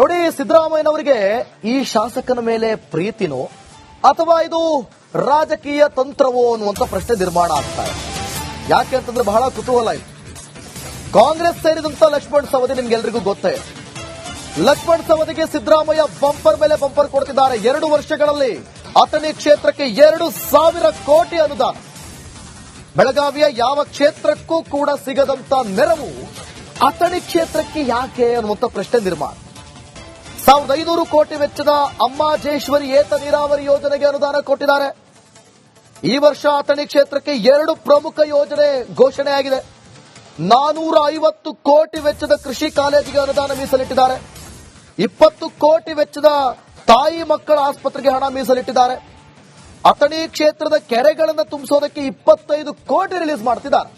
ನೋಡಿ, ಸಿದ್ದರಾಮಯ್ಯನವರಿಗೆ ಈ ಶಾಸಕನ ಮೇಲೆ ಪ್ರೀತಿನೋ, ಅಥವಾ ಇದು ರಾಜಕೀಯ ತಂತ್ರವೋ ಅನ್ನುವಂತ ಪ್ರಶ್ನೆ ನಿರ್ಮಾಣ ಆಗ್ತಾ ಇದೆ. ಯಾಕೆ ಅಂತಂದ್ರೆ ಬಹಳ ಕುತೂಹಲ ಇದೆ. ಕಾಂಗ್ರೆಸ್ ಸೇರಿದಂತ ಲಕ್ಷ್ಮಣ್ ಸವದಿ ನಿಮ್ಗೆಲ್ರಿಗೂ ಗೊತ್ತೇ. ಲಕ್ಷ್ಮಣ್ ಸವದಿಗೆ ಸಿದ್ದರಾಮಯ್ಯ ಬಂಪರ್ ಮೇಲೆ ಬಂಪರ್ ಕೊಡ್ತಿದ್ದಾರೆ. ಎರಡು ವರ್ಷಗಳಲ್ಲಿ ಅಥಣಿ ಕ್ಷೇತ್ರಕ್ಕೆ ಎರಡು ಸಾವಿರ ಕೋಟಿ ಅನುದಾನ. ಬೆಳಗಾವಿಯ ಯಾವ ಕ್ಷೇತ್ರಕ್ಕೂ ಕೂಡ ಸಿಗದಂತ ನೆರವು ಅಥಣಿ ಕ್ಷೇತ್ರಕ್ಕೆ ಯಾಕೆ ಅನ್ನುವಂತ ಪ್ರಶ್ನೆ ನಿರ್ಮಾಣ. ಸಾವಿರದ ಐನೂರು ಕೋಟಿ ವೆಚ್ಚದ ಅಮ್ಮಾಜೇಶ್ವರಿ ಏತ ನೀರಾವರಿ ಯೋಜನೆಗೆ ಅನುದಾನ ಕೊಟ್ಟಿದ್ದಾರೆ. ಈ ವರ್ಷ ಅಥಣಿ ಕ್ಷೇತ್ರಕ್ಕೆ ಎರಡು ಪ್ರಮುಖ ಯೋಜನೆ ಘೋಷಣೆಯಾಗಿದೆ. ನಾನೂರ ಐವತ್ತು ಕೋಟಿ ವೆಚ್ಚದ ಕೃಷಿ ಕಾಲೇಜಿಗೆ ಅನುದಾನ ಮೀಸಲಿಟ್ಟಿದ್ದಾರೆ. ಇಪ್ಪತ್ತು ಕೋಟಿ ವೆಚ್ಚದ ತಾಯಿ ಮಕ್ಕಳ ಆಸ್ಪತ್ರೆಗೆ ಹಣ ಮೀಸಲಿಟ್ಟಿದ್ದಾರೆ. ಅಥಣಿ ಕ್ಷೇತ್ರದ ಕೆರೆಗಳನ್ನು ತುಂಬಿಸೋದಕ್ಕೆ ಇಪ್ಪತ್ತೈದು ಕೋಟಿ ರಿಲೀಸ್ ಮಾಡ್ತಿದ್ದಾರೆ.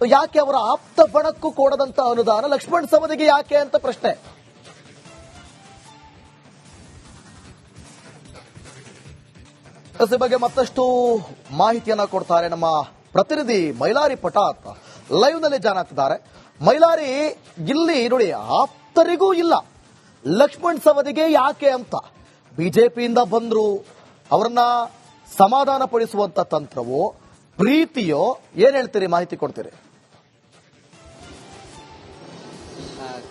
ಯಾಕೆ ಅವರ ಆಪ್ತ ಬಣಕ್ಕೂ ಕೊಡದಂತ ಅನುದಾನ ಲಕ್ಷ್ಮಣ್ ಸವದಿಗೆ ಯಾಕೆ ಅಂತ ಪ್ರಶ್ನೆ. ಈ ಬಗ್ಗೆ ಮತ್ತಷ್ಟು ಮಾಹಿತಿಯನ್ನ ಕೊಡ್ತಾರೆ ನಮ್ಮ ಪ್ರತಿನಿಧಿ ಮೈಲಾರಿ ಪಟಾತ್. ಲೈವ್ನಲ್ಲಿ ಜಾನ್ ಆಗ್ತಿದ್ದಾರೆ. ಮೈಲಾರಿ, ಇಲ್ಲಿ ನೋಡಿ, ಆಪ್ತರಿಗೂ ಇಲ್ಲ. ಲಕ್ಷ್ಮಣ್ ಸವದಿಗೆ ಯಾಕೆ ಅಂತ. ಬಿಜೆಪಿಯಿಂದ ಬಂದ್ರು, ಅವರನ್ನ ಸಮಾಧಾನ ಪಡಿಸುವಂತ ತಂತ್ರವೋ, ಪ್ರೀತಿಯೋ, ಏನ್ ಹೇಳ್ತೀರಿ ಮಾಹಿತಿ ಕೊಡ್ತೀರಿ?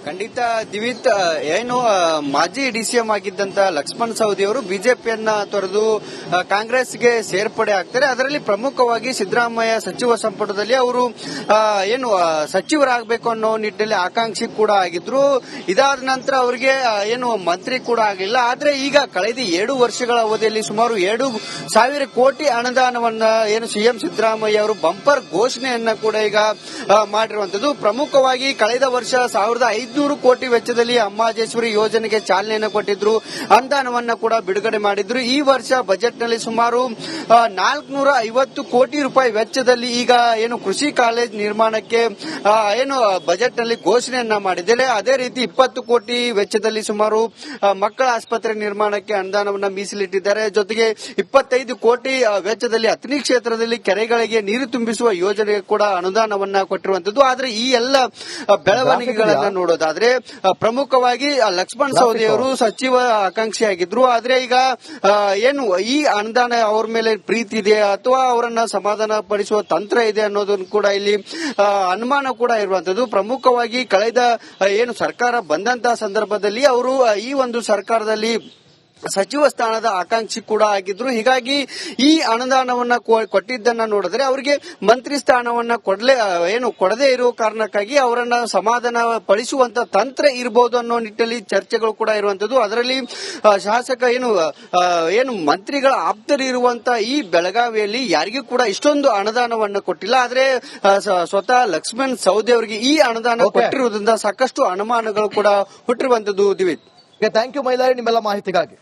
ಖಂಡಿತ ದಿವಿತ್ ಏನು ಡಿ ಮಾಜಿ ಡಿಸಿಎಂ ಆಗಿದ್ದಂತ ಲಕ್ಷ್ಮಣ್ ಸವದಿ ಅವರು ಬಿಜೆಪಿಯನ್ನ ತೊರೆದು ಕಾಂಗ್ರೆಸ್ಗೆ ಸೇರ್ಪಡೆ ಆಗ್ತಾರೆ. ಅದರಲ್ಲಿ ಪ್ರಮುಖವಾಗಿ ಸಿದ್ದರಾಮಯ್ಯ ಸಚಿವ ಸಂಪುಟದಲ್ಲಿ ಅವರು ಏನು ಸಚಿವರಾಗಬೇಕು ಅನ್ನೋ ನಿಟ್ಟಿನಲ್ಲಿ ಆಕಾಂಕ್ಷಿ ಕೂಡ ಆಗಿದ್ರು. ಇದಾದ ನಂತರ ಅವರಿಗೆ ಏನು, ಮಂತ್ರಿ ಕೂಡ ಆಗಲಿಲ್ಲ. ಆದ್ರೆ ಈಗ ಕಳೆದ ಎರಡು ವರ್ಷಗಳ ಅವಧಿಯಲ್ಲಿ ಸುಮಾರು ಎರಡು ಸಾವಿರ ಕೋಟಿ ಅನುದಾನವನ್ನ, ಏನು ಸಿಎಂ ಸಿದ್ದರಾಮಯ್ಯ ಅವರು ಬಂಪರ್ ಘೋಷಣೆಯನ್ನ ಕೂಡ ಈಗ ಮಾಡಿರುವಂತದ್ದು ಪ್ರಮುಖವಾಗಿ ಕಳೆದ ವರ್ಷ ಸಾವಿರದ ಐದುನೂರು ಕೋಟಿ ವೆಚ್ಚದಲ್ಲಿ ಅಮ್ಮಾಜೇಶ್ವರಿ ಯೋಜನೆಗೆ ಚಾಲನೆಯನ್ನು ಕೊಟ್ಟಿದ್ರು. ಅನುದಾನವನ್ನ ಕೂಡ ಬಿಡುಗಡೆ ಮಾಡಿದ್ರು. ಈ ವರ್ಷ ಬಜೆಟ್ನಲ್ಲಿ ಸುಮಾರು ನಾಲ್ಕುನೂರ ಐವತ್ತು ಕೋಟಿ ರೂಪಾಯಿ ವೆಚ್ಚದಲ್ಲಿ ಈಗ ಏನು ಕೃಷಿ ಕಾಲೇಜ್ ನಿರ್ಮಾಣಕ್ಕೆ ಏನು ಬಜೆಟ್ನಲ್ಲಿ ಘೋಷಣೆಯನ್ನ ಮಾಡಿದ್ದಾರೆ. ಅದೇ ರೀತಿ ಇಪ್ಪತ್ತು ಕೋಟಿ ವೆಚ್ಚದಲ್ಲಿ ಸುಮಾರು ಮಕ್ಕಳ ಆಸ್ಪತ್ರೆ ನಿರ್ಮಾಣಕ್ಕೆ ಅನುದಾನವನ್ನ ಮೀಸಲಿಟ್ಟಿದ್ದಾರೆ. ಜೊತೆಗೆ ಇಪ್ಪತ್ತೈದು ಕೋಟಿ ವೆಚ್ಚದಲ್ಲಿ ಅಥಣಿ ಕ್ಷೇತ್ರದಲ್ಲಿ ಕೆರೆಗಳಿಗೆ ನೀರು ತುಂಬಿಸುವ ಯೋಜನೆಗೆ ಕೂಡ ಅನುದಾನವನ್ನ ಕೊಟ್ಟಿರುವಂತದ್ದು ಆದ್ರೆ ಈ ಎಲ್ಲ ಬೆಳವಣಿಗೆಗಳನ್ನ ನೋಡೋದಾದ್ರೆ ಆ, ಪ್ರಮುಖವಾಗಿ ಲಕ್ಷ್ಮಣ್ ಸವದಿ. ಅವರು ಸಚಿವ ಆಕಾಂಕ್ಷಿಯಾಗಿದ್ರು. ಆದ್ರೆ ಈಗ ಏನು ಈ ಅನುದಾನ ಅವ್ರ ಮೇಲೆ ಪ್ರೀತಿ ಇದೆ ಅಥವಾ ಅವರನ್ನ ಸಮಾಧಾನ ಪಡಿಸುವ ತಂತ್ರ ಇದೆ ಅನ್ನೋದನ್ನು ಕೂಡ ಇಲ್ಲಿ ಅನುಮಾನ ಕೂಡ ಇರುವಂತದ್ದು ಪ್ರಮುಖವಾಗಿ ಕಳೆದ ಏನು ಸರ್ಕಾರ ಬಂದಂತಹ ಸಂದರ್ಭದಲ್ಲಿ ಅವರು ಈ ಒಂದು ಸರ್ಕಾರದಲ್ಲಿ ಸಚಿವ ಸ್ಥಾನದ ಆಕಾಂಕ್ಷಿ ಕೂಡ ಆಗಿದ್ರು. ಹೀಗಾಗಿ ಈ ಅನುದಾನವನ್ನ ಕೊಟ್ಟಿದ್ದನ್ನ ನೋಡಿದ್ರೆ ಅವರಿಗೆ ಮಂತ್ರಿ ಸ್ಥಾನವನ್ನ ಕೊಡಲೇ ಏನು ಕೊಡದೇ ಇರುವ ಕಾರಣಕ್ಕಾಗಿ ಅವರನ್ನ ಸಮಾಧಾನ ಪಡಿಸುವಂತ ತಂತ್ರ ಇರಬಹುದು ಅನ್ನೋ ನಿಟ್ಟಿನಲ್ಲಿ ಚರ್ಚೆಗಳು ಕೂಡ ಇರುವಂತದ್ದು. ಅದರಲ್ಲಿ ಶಾಸಕ ಏನು ಏನು ಮಂತ್ರಿಗಳ ಆಪ್ತರಿರುವಂತ ಈ ಬೆಳಗಾವಿಯಲ್ಲಿ ಯಾರಿಗೂ ಕೂಡ ಇಷ್ಟೊಂದು ಅನುದಾನವನ್ನ ಕೊಟ್ಟಿಲ್ಲ. ಆದ್ರೆ ಸ್ವತಃ ಲಕ್ಷ್ಮಣ್ ಸೌದಿ ಅವರಿಗೆ ಈ ಅನುದಾನ. ಕೊಟ್ಟಿರುವುದರಿಂದ ಸಾಕಷ್ಟು ಅನುಮಾನಗಳು ಕೂಡ ಹುಟ್ಟಿರುವಂತದ್ದು ದಿವಿತ್. ಥ್ಯಾಂಕ್ ಯು ಮೈಲಾರಿ ನಿಮ್ಮೆಲ್ಲ ಮಾಹಿತಿಗಾಗಿ.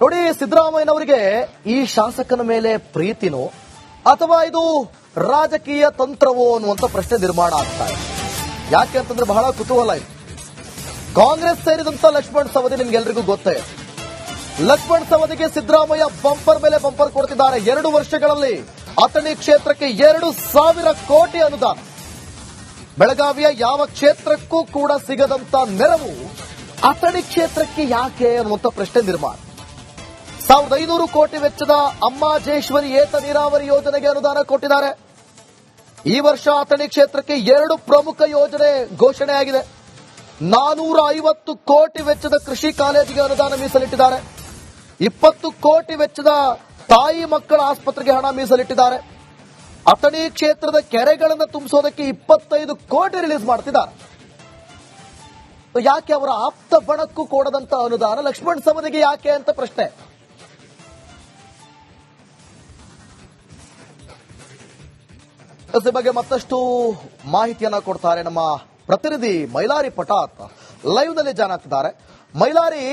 ನೋಡಿ, ಸಿದ್ದರಾಮಯ್ಯನವರಿಗೆ ಈ ಶಾಸಕನ ಮೇಲೆ ಪ್ರೀತಿನೋ, ಅಥವಾ ಇದು ರಾಜಕೀಯ ತಂತ್ರವೋ ಅನ್ನುವಂತ ಪ್ರಶ್ನೆ ನಿರ್ಮಾಣ ಆಗ್ತಾ ಇದೆ. ಯಾಕೆ ಅಂತಂದ್ರೆ ಬಹಳ ಕುತೂಹಲ ಇದೆ. ಕಾಂಗ್ರೆಸ್ ಸೇರಿದಂತ ಲಕ್ಷ್ಮಣ್ ಸವದಿ ನಿಮ್ಗೆಲ್ರಿಗೂ ಗೊತ್ತೇ. ಲಕ್ಷ್ಮಣ್ ಸವದಿಗೆ ಸಿದ್ದರಾಮಯ್ಯ ಬಂಪರ್ ಮೇಲೆ ಬಂಪರ್ ಕೊಡ್ತಿದ್ದಾರೆ. ಎರಡು ವರ್ಷಗಳಲ್ಲಿ ಅಥಣಿ ಕ್ಷೇತ್ರಕ್ಕೆ ಎರಡು ಸಾವಿರ ಕೋಟಿ ಅನುದಾನ. ಬೆಳಗಾವಿಯ ಯಾವ ಕ್ಷೇತ್ರಕ್ಕೂ ಕೂಡ ಸಿಗದಂತ ನೆರವು ಅಥಣಿ ಕ್ಷೇತ್ರಕ್ಕೆ ಯಾಕೆ ಅನ್ನುವಂಥ ಪ್ರಶ್ನೆ ನಿರ್ಮಾಣ. ಸಾವಿರದ ಐನೂರು ಕೋಟಿ ವೆಚ್ಚದ ಅಮ್ಮಾಜೇಶ್ವರಿ ಏತ ನೀರಾವರಿ ಯೋಜನೆಗೆ ಅನುದಾನ ಕೊಟ್ಟಿದ್ದಾರೆ. ಈ ವರ್ಷ ಅಥಣಿ ಕ್ಷೇತ್ರಕ್ಕೆ ಎರಡು ಪ್ರಮುಖ ಯೋಜನೆ ಘೋಷಣೆಯಾಗಿದೆ. ನಾನೂರ ಐವತ್ತು ಕೋಟಿ ವೆಚ್ಚದ ಕೃಷಿ ಕಾಲೇಜಿಗೆ ಅನುದಾನ ಮೀಸಲಿಟ್ಟಿದ್ದಾರೆ. ಇಪ್ಪತ್ತು ಕೋಟಿ ವೆಚ್ಚದ ತಾಯಿ ಮಕ್ಕಳ ಆಸ್ಪತ್ರೆಗೆ ಹಣ ಮೀಸಲಿಟ್ಟಿದ್ದಾರೆ. ಅಥಣಿ ಕ್ಷೇತ್ರದ ಕೆರೆಗಳನ್ನು ತುಂಬಿಸೋದಕ್ಕೆ ಇಪ್ಪತ್ತೈದು ಕೋಟಿ ರಿಲೀಸ್ ಮಾಡ್ತಿದ್ದಾರೆ. ಯಾಕೆ ಅವರ ಆಪ್ತ ಬಣಕ್ಕೂ ಕೊಡದಂತ ಅನುದಾನ? ಲಕ್ಷ್ಮಣ್ ಸವದಿಗೆ ಯಾಕೆ ಅಂತ ಪ್ರಶ್ನೆ. ಈ ಬಗ್ಗೆ ಮತ್ತಷ್ಟು ಮಾಹಿತಿಯನ್ನ ಕೊಡ್ತಾರೆ ನಮ್ಮ ಪ್ರತಿನಿಧಿ ಮೈಲಾರಿ ಪಟಾತ್ ಲೈವ್ನಲ್ಲಿ ಜಾನ್ ಆಗ್ತಿದ್ದಾರೆ. ಮೈಲಾರಿ,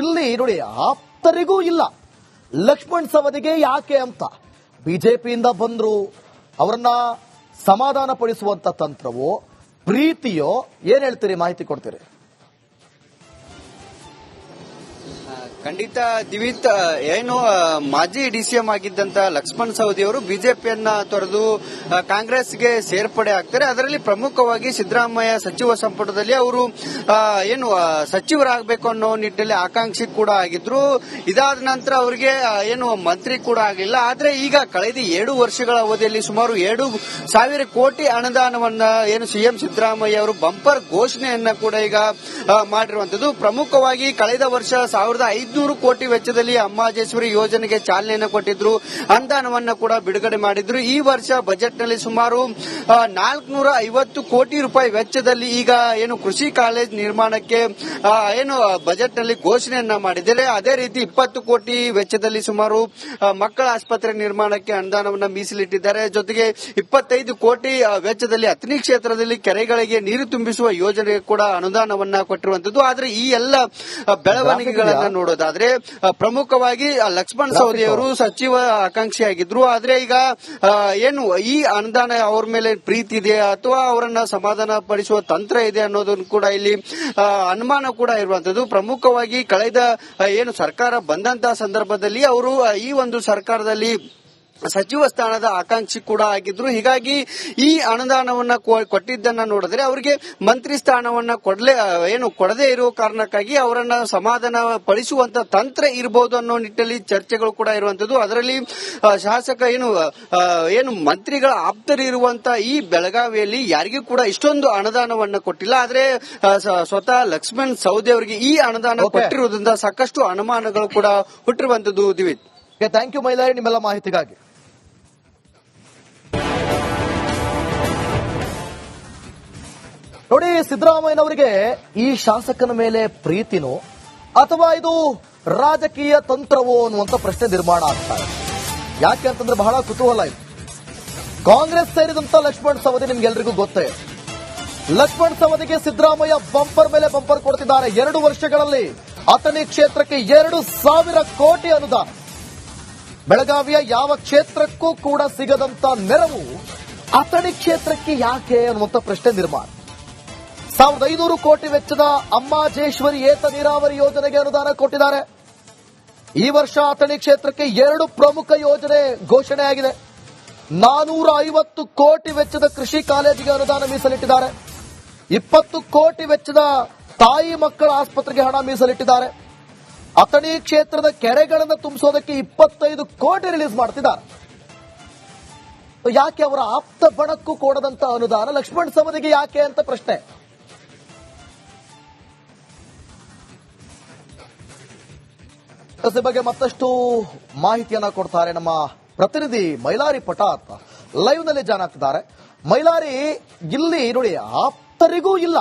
ಇಲ್ಲಿ ನೋಡಿ, ಆಪ್ತರಿಗೂ ಇಲ್ಲ. ಲಕ್ಷ್ಮಣ್ ಸವದಿಗೆ ಯಾಕೆ ಅಂತ. ಬಿಜೆಪಿಯಿಂದ ಬಂದ್ರು, ಅವರನ್ನ ಸಮಾಧಾನ ಪಡಿಸುವಂತ ತಂತ್ರವೋ, ಪ್ರೀತಿಯೋ, ಏನ್ ಹೇಳ್ತೀರಿ ಮಾಹಿತಿ ಕೊಡ್ತೀರಿ? ಖಂಡಿತ ದಿವಿತ್ ಏನು ಮಾಜಿ ಡಿಸಿಎಂ ಆಗಿದ್ದಂತ ಲಕ್ಷ್ಮಣ್ ಸವದಿ ಅವರು ಬಿಜೆಪಿಯನ್ನ ತೊರೆದು ಕಾಂಗ್ರೆಸ್ಗೆ ಸೇರ್ಪಡೆ ಆಗ್ತಾರೆ. ಅದರಲ್ಲಿ ಪ್ರಮುಖವಾಗಿ ಸಿದ್ದರಾಮಯ್ಯ ಸಚಿವ ಸಂಪುಟದಲ್ಲಿ ಅವರು ಏನು ಸಚಿವರಾಗಬೇಕು ಅನ್ನೋ ನಿಟ್ಟಿನಲ್ಲಿ ಆಕಾಂಕ್ಷಿ ಕೂಡ ಆಗಿದ್ರು. ಇದಾದ ನಂತರ ಅವರಿಗೆ ಏನು, ಮಂತ್ರಿ ಕೂಡ ಆಗಲಿಲ್ಲ ಆದ್ರೆ ಈಗ ಕಳೆದ ಎರಡು ವರ್ಷಗಳ ಅವಧಿಯಲ್ಲಿ ಸುಮಾರು ಎರಡು ಸಾವಿರ ಕೋಟಿ ಅನುದಾನವನ್ನ, ಏನು ಸಿಎಂ ಸಿದ್ದರಾಮಯ್ಯ ಅವರು ಬಂಪರ್ ಘೋಷಣೆಯನ್ನ ಕೂಡ ಈಗ ಮಾಡಿರುವಂತದ್ದು ಪ್ರಮುಖವಾಗಿ ಕಳೆದ ವರ್ಷ ಸಾವಿರದ ಐದುನೂರು ಕೋಟಿ ವೆಚ್ಚದಲ್ಲಿ ಅಮ್ಮಾಜೇಶ್ವರಿ ಯೋಜನೆಗೆ ಚಾಲನೆಯನ್ನು ಕೊಟ್ಟಿದ್ರು. ಅನುದಾನವನ್ನು ಕೂಡ ಬಿಡುಗಡೆ ಮಾಡಿದ್ರು. ಈ ವರ್ಷ ಬಜೆಟ್ನಲ್ಲಿ ಸುಮಾರು ನಾಲ್ಕನೂರ ಐವತ್ತು ಕೋಟಿ ರೂಪಾಯಿ ವೆಚ್ಚದಲ್ಲಿ ಈಗ ಏನು ಕೃಷಿ ಕಾಲೇಜ್ ನಿರ್ಮಾಣಕ್ಕೆ ಏನು ಬಜೆಟ್ನಲ್ಲಿ ಘೋಷಣೆಯನ್ನ ಮಾಡಿದ್ದಾರೆ. ಅದೇ ರೀತಿ ಇಪ್ಪತ್ತು ಕೋಟಿ ವೆಚ್ಚದಲ್ಲಿ ಸುಮಾರು ಮಕ್ಕಳ ಆಸ್ಪತ್ರೆ ನಿರ್ಮಾಣಕ್ಕೆ ಅನುದಾನವನ್ನ ಮೀಸಲಿಟ್ಟಿದ್ದಾರೆ. ಜೊತೆಗೆ ಇಪ್ಪತ್ತೈದು ಕೋಟಿ ವೆಚ್ಚದಲ್ಲಿ ಅಥಣಿ ಕ್ಷೇತ್ರದಲ್ಲಿ ಕೆರೆಗಳಿಗೆ ನೀರು ತುಂಬಿಸುವ ಯೋಜನೆಗೆ ಕೂಡ ಅನುದಾನವನ್ನ ಕೊಟ್ಟಿರುವಂತದ್ದು. ಆದರೆ ಈ ಎಲ್ಲ ಬೆಳವಣಿಗೆಗಳನ್ನು ನೋಡೋದಾದ್ರೆ ಆ, ಪ್ರಮುಖವಾಗಿ ಲಕ್ಷ್ಮಣ ಸವದಿ ಅವರು. ಸಚಿವ ಆಕಾಂಕ್ಷಿಯಾಗಿದ್ರು. ಆದ್ರೆ ಈಗ ಏನು ಈ ಅನುದಾನ ಅವ್ರ ಮೇಲೆ ಪ್ರೀತಿ ಇದೆ ಅಥವಾ ಅವರನ್ನ ಸಮಾಧಾನ ಪಡಿಸುವ ತಂತ್ರ ಇದೆ ಅನ್ನೋದನ್ನು ಕೂಡ ಇಲ್ಲಿ ಅನುಮಾನ ಕೂಡ ಇರುವಂತದ್ದು. ಪ್ರಮುಖವಾಗಿ ಕಳೆದ ಏನು ಸರ್ಕಾರ ಬಂದಂತಹ ಸಂದರ್ಭದಲ್ಲಿ ಅವರು ಈ ಒಂದು ಸರ್ಕಾರದಲ್ಲಿ ಸಚಿವ ಸ್ಥಾನದ ಆಕಾಂಕ್ಷಿ ಕೂಡ ಆಗಿದ್ರು. ಹೀಗಾಗಿ ಈ ಅನುದಾನವನ್ನ ಕೊಟ್ಟಿದ್ದನ್ನ ನೋಡಿದ್ರೆ ಅವರಿಗೆ ಮಂತ್ರಿ ಸ್ಥಾನವನ್ನ ಕೊಡಲೇ ಏನು ಕೊಡದೇ ಇರುವ ಕಾರಣಕ್ಕಾಗಿ ಅವರನ್ನ ಸಮಾಧಾನ ಪಡಿಸುವಂತ ತಂತ್ರ ಇರಬಹುದು ಅನ್ನೋ ನಿಟ್ಟಿನಲ್ಲಿ ಚರ್ಚೆಗಳು ಕೂಡ ಇರುವಂತದ್ದು. ಅದರಲ್ಲಿ ಶಾಸಕ ಏನು ಏನು ಮಂತ್ರಿಗಳ ಆಪ್ತರು ಇರುವಂತ ಈ ಬೆಳಗಾವಿಯಲ್ಲಿ ಯಾರಿಗೂ ಕೂಡ ಇಷ್ಟೊಂದು ಅನುದಾನವನ್ನ ಕೊಟ್ಟಿಲ್ಲ. ಆದ್ರೆ ಸ್ವತಃ ಲಕ್ಷ್ಮಣ್ ಸೌದಿ ಅವರಿಗೆ ಈ ಅನುದಾನ. ಕೊಟ್ಟಿರುವುದರಿಂದ ಸಾಕಷ್ಟು ಅನುಮಾನಗಳು ಕೂಡ ಹುಟ್ಟಿರುವಂತದ್ದು ದಿವಿತ್. ಥ್ಯಾಂಕ್ ಯು ಮೈಲಾರಿ ನಿಮ್ಮೆಲ್ಲ ಮಾಹಿತಿಗಾಗಿ. ನೋಡಿ, ಸಿದ್ದರಾಮಯ್ಯನವರಿಗೆ ಈ ಶಾಸಕನ ಮೇಲೆ ಪ್ರೀತಿನೋ, ಅಥವಾ ಇದು ರಾಜಕೀಯ ತಂತ್ರವೋ ಅನ್ನುವಂತ ಪ್ರಶ್ನೆ ನಿರ್ಮಾಣ ಆಗ್ತಾ ಯಾಕೆ ಅಂತಂದ್ರೆ ಬಹಳ ಕುತೂಹಲ ಇದೆ. ಕಾಂಗ್ರೆಸ್ ಸೇರಿದಂತ ಲಕ್ಷ್ಮಣ್ ಸವದಿ ನಿಮ್ಗೆಲ್ರಿಗೂ ಗೊತ್ತೇ. ಲಕ್ಷ್ಮಣ್ ಸವದಿಗೆ ಸಿದ್ದರಾಮಯ್ಯ ಬಂಪರ್ ಮೇಲೆ ಬಂಪರ್ ಕೊಡ್ತಿದ್ದಾರೆ. ಎರಡು ವರ್ಷಗಳಲ್ಲಿ ಅಥಣಿ ಕ್ಷೇತ್ರಕ್ಕೆ ಎರಡು ಸಾವಿರ ಕೋಟಿ ಅನುದಾನ. ಬೆಳಗಾವಿಯ ಯಾವ ಕ್ಷೇತ್ರಕ್ಕೂ ಕೂಡ ಸಿಗದಂತ ನೆರವು ಅಥಣಿ ಕ್ಷೇತ್ರಕ್ಕೆ ಯಾಕೆ ಅನ್ನುವಂತ ಪ್ರಶ್ನೆ ನಿರ್ಮಾಣ. ಸಾವಿರದ ಐನೂರು ಕೋಟಿ ವೆಚ್ಚದ ಅಮ್ಮಾಜೇಶ್ವರಿ ಏತ ನೀರಾವರಿ ಯೋಜನೆಗೆ ಅನುದಾನ ಕೊಟ್ಟಿದ್ದಾರೆ. ಈ ವರ್ಷ ಅಥಣಿ ಕ್ಷೇತ್ರಕ್ಕೆ ಎರಡು ಪ್ರಮುಖ ಯೋಜನೆ ಘೋಷಣೆಯಾಗಿದೆ. ನಾನೂರ ಐವತ್ತು ಕೋಟಿ ವೆಚ್ಚದ ಕೃಷಿ ಕಾಲೇಜಿಗೆ ಅನುದಾನ ಮೀಸಲಿಟ್ಟಿದ್ದಾರೆ. ಇಪ್ಪತ್ತು ಕೋಟಿ ವೆಚ್ಚದ ತಾಯಿ ಮಕ್ಕಳ ಆಸ್ಪತ್ರೆಗೆ ಹಣ ಮೀಸಲಿಟ್ಟಿದ್ದಾರೆ. ಅಥಣಿ ಕ್ಷೇತ್ರದ ಕೆರೆಗಳನ್ನು ತುಂಬಿಸೋದಕ್ಕೆ ಇಪ್ಪತ್ತೈದು ಕೋಟಿ ರಿಲೀಸ್ ಮಾಡ್ತಿದ್ದಾರೆ. ಯಾಕೆ ಅವರ ಆಪ್ತ ಬಣಕ್ಕೂ ಕೊಡದಂತ ಅನುದಾನ? ಲಕ್ಷ್ಮಣ್ ಸವದಿಗೆ ಯಾಕೆ ಅಂತ ಪ್ರಶ್ನೆ. ಈ ಬಗ್ಗೆ ಮತ್ತಷ್ಟು ಮಾಹಿತಿಯನ್ನ ಕೊಡ್ತಾರೆ ನಮ್ಮ ಪ್ರತಿನಿಧಿ ಮೈಲಾರಿ ಪಟಾತ್. ಲೈವ್ನಲ್ಲಿ ಜಾನ್ ಮೈಲಾರಿ, ಇಲ್ಲಿ ನೋಡಿ, ಆಪ್ತರಿಗೂ ಇಲ್ಲ.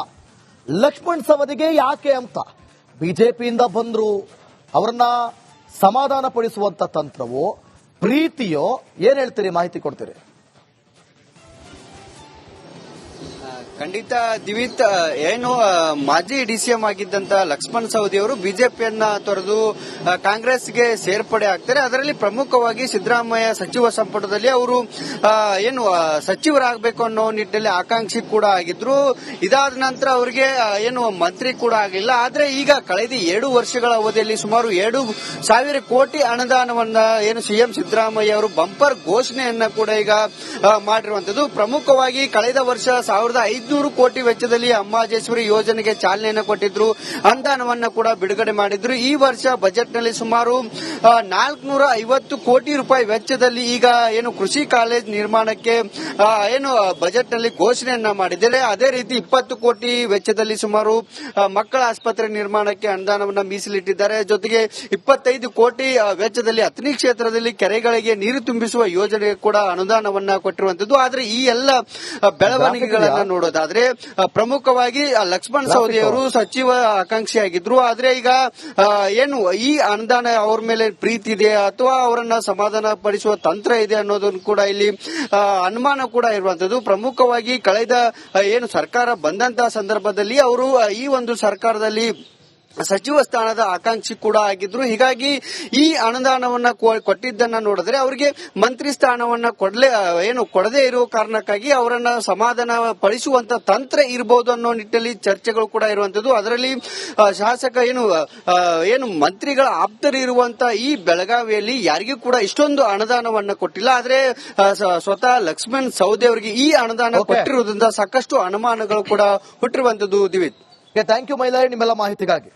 ಲಕ್ಷ್ಮಣ್ ಸವದಿಗೆ ಯಾಕೆ ಅಂತ. ಬಿಜೆಪಿಯಿಂದ ಬಂದ್ರು. ಅವ್ರನ್ನ ಸಮಾಧಾನ ಪಡಿಸುವಂತ ತಂತ್ರವೋ, ಪ್ರೀತಿಯೋ, ಏನ್ ಹೇಳ್ತೀರಿ ಮಾಹಿತಿ ಕೊಡ್ತೀರಿ? ಖಂಡಿತ ದಿವಿತ್ ಏನು ಮಾಜಿ ಡಿಸಿಎಂ ಆಗಿದ್ದಂತ ಲಕ್ಷ್ಮಣ್ ಸವದಿ ಅವರು ಬಿಜೆಪಿಯನ್ನ ತೊರೆದು ಕಾಂಗ್ರೆಸ್ಗೆ ಸೇರ್ಪಡೆ ಆಗ್ತಾರೆ. ಅದರಲ್ಲಿ ಪ್ರಮುಖವಾಗಿ ಸಿದ್ದರಾಮಯ್ಯ ಸಚಿವ ಸಂಪುಟದಲ್ಲಿ ಅವರು ಏನು ಸಚಿವರಾಗಬೇಕು ಅನ್ನೋ ನಿಟ್ಟಿನಲ್ಲಿ ಆಕಾಂಕ್ಷಿ ಕೂಡ ಆಗಿದ್ರು. ಇದಾದ ನಂತರ ಅವರಿಗೆ ಏನು, ಮಂತ್ರಿ ಕೂಡ ಆಗಿಲ್ಲ. ಆದ್ರೆ ಈಗ ಕಳೆದ ಎರಡು ವರ್ಷಗಳ ಅವಧಿಯಲ್ಲಿ ಸುಮಾರು ಏಳು ಸಾವಿರ ಕೋಟಿ ಅನುದಾನವನ್ನ, ಏನು ಸಿಎಂ ಸಿದ್ದರಾಮಯ್ಯ ಅವರು ಬಂಪರ್ ಘೋಷಣೆಯನ್ನ ಕೂಡ ಈಗ ಮಾಡಿರುವಂತದ್ದು ಪ್ರಮುಖವಾಗಿ ಕಳೆದ ವರ್ಷ ಸಾವಿರದ ಐದುನೂರು ಕೋಟಿ ವೆಚ್ಚದಲ್ಲಿ ಅಮ್ಮಾಜೇಶ್ವರಿ ಯೋಜನೆಗೆ ಚಾಲನೆಯನ್ನು ಕೊಟ್ಟಿದ್ರು ಅನುದಾನವನ್ನು ಕೂಡ ಬಿಡುಗಡೆ ಮಾಡಿದ್ರು. ಈ ವರ್ಷ ಬಜೆಟ್ನಲ್ಲಿ ಸುಮಾರು ನಾಲ್ಕನೂರ ಐವತ್ತು ಕೋಟಿ ರೂಪಾಯಿ ವೆಚ್ಚದಲ್ಲಿ ಈಗ ಏನು ಕೃಷಿ ಕಾಲೇಜ್ ನಿರ್ಮಾಣಕ್ಕೆ ಏನು ಬಜೆಟ್ನಲ್ಲಿ ಘೋಷಣೆಯನ್ನ ಮಾಡಿದ್ದಾರೆ. ಅದೇ ರೀತಿ ಇಪ್ಪತ್ತು ಕೋಟಿ ವೆಚ್ಚದಲ್ಲಿ ಸುಮಾರು ಮಕ್ಕಳ ಆಸ್ಪತ್ರೆ ನಿರ್ಮಾಣಕ್ಕೆ ಅನುದಾನವನ್ನು ಮೀಸಲಿಟ್ಟಿದ್ದಾರೆ. ಜೊತೆಗೆ ಇಪ್ಪತ್ತೈದು ಕೋಟಿ ವೆಚ್ಚದಲ್ಲಿ ಅಥಣಿ ಕ್ಷೇತ್ರದಲ್ಲಿ ಕೆರೆಗಳಿಗೆ ನೀರು ತುಂಬಿಸುವ ಯೋಜನೆಗೆ ಕೂಡ ಅನುದಾನವನ್ನ ಕೊಟ್ಟಿರುವಂತದ್ದು ಆದರೆ ಈ ಎಲ್ಲ ಬೆಳವಣಿಗೆಗಳನ್ನು ನೋಡೋದಾದ್ರೆ ಆ, ಪ್ರಮುಖವಾಗಿ ಲಕ್ಷ್ಮಣ ಸವದಿ ಅವರು. ಸಚಿವ ಆಕಾಂಕ್ಷಿಯಾಗಿದ್ರು. ಆದ್ರೆ ಈಗ ಏನು ಈ ಅನುದಾನ ಅವ್ರ ಮೇಲೆ ಪ್ರೀತಿ ಇದೆ ಅಥವಾ ಅವರನ್ನ ಸಮಾಧಾನ ಪಡಿಸುವ ತಂತ್ರ ಇದೆ ಅನ್ನೋದನ್ನು ಕೂಡ ಇಲ್ಲಿ ಅನುಮಾನ ಕೂಡ ಇರುವಂತದ್ದು ಪ್ರಮುಖವಾಗಿ ಕಳೆದ ಏನು ಸರ್ಕಾರ ಬಂದಂತಹ ಸಂದರ್ಭದಲ್ಲಿ ಅವರು ಈ ಒಂದು ಸರ್ಕಾರದಲ್ಲಿ ಸಚಿವ ಸ್ಥಾನದ ಆಕಾಂಕ್ಷಿ ಕೂಡ ಆಗಿದ್ರು. ಹೀಗಾಗಿ ಈ ಅನುದಾನವನ್ನ ಕೊಟ್ಟಿದ್ದನ್ನ ನೋಡಿದ್ರೆ ಅವರಿಗೆ ಮಂತ್ರಿ ಸ್ಥಾನವನ್ನ ಕೊಡಲೇ ಏನು ಕೊಡದೇ ಇರುವ ಕಾರಣಕ್ಕಾಗಿ ಅವರನ್ನ ಸಮಾಧಾನ ಪಡಿಸುವಂತ ತಂತ್ರ ಇರಬಹುದು ಅನ್ನೋ ನಿಟ್ಟಿನಲ್ಲಿ ಚರ್ಚೆಗಳು ಕೂಡ ಇರುವಂತದ್ದು. ಅದರಲ್ಲಿ ಶಾಸಕ ಏನು ಏನು ಮಂತ್ರಿಗಳ ಆಪ್ತರು ಇರುವಂತ ಈ ಬೆಳಗಾವಿಯಲ್ಲಿ ಯಾರಿಗೂ ಕೂಡ ಇಷ್ಟೊಂದು ಅನುದಾನವನ್ನ ಕೊಟ್ಟಿಲ್ಲ. ಆದ್ರೆ ಸ್ವತಃ ಲಕ್ಷ್ಮಣ್ ಸೌದಿ ಅವರಿಗೆ ಈ ಅನುದಾನ. ಕೊಟ್ಟಿರುವುದರಿಂದ ಸಾಕಷ್ಟು ಅನುಮಾನಗಳು ಕೂಡ ಹುಟ್ಟಿರುವಂತದ್ದು ದಿವಿತ್. Thank you Mylari. ನಿಮ್ಮೆಲ್ಲ ಮಾಹಿತಿಗಾಗಿ.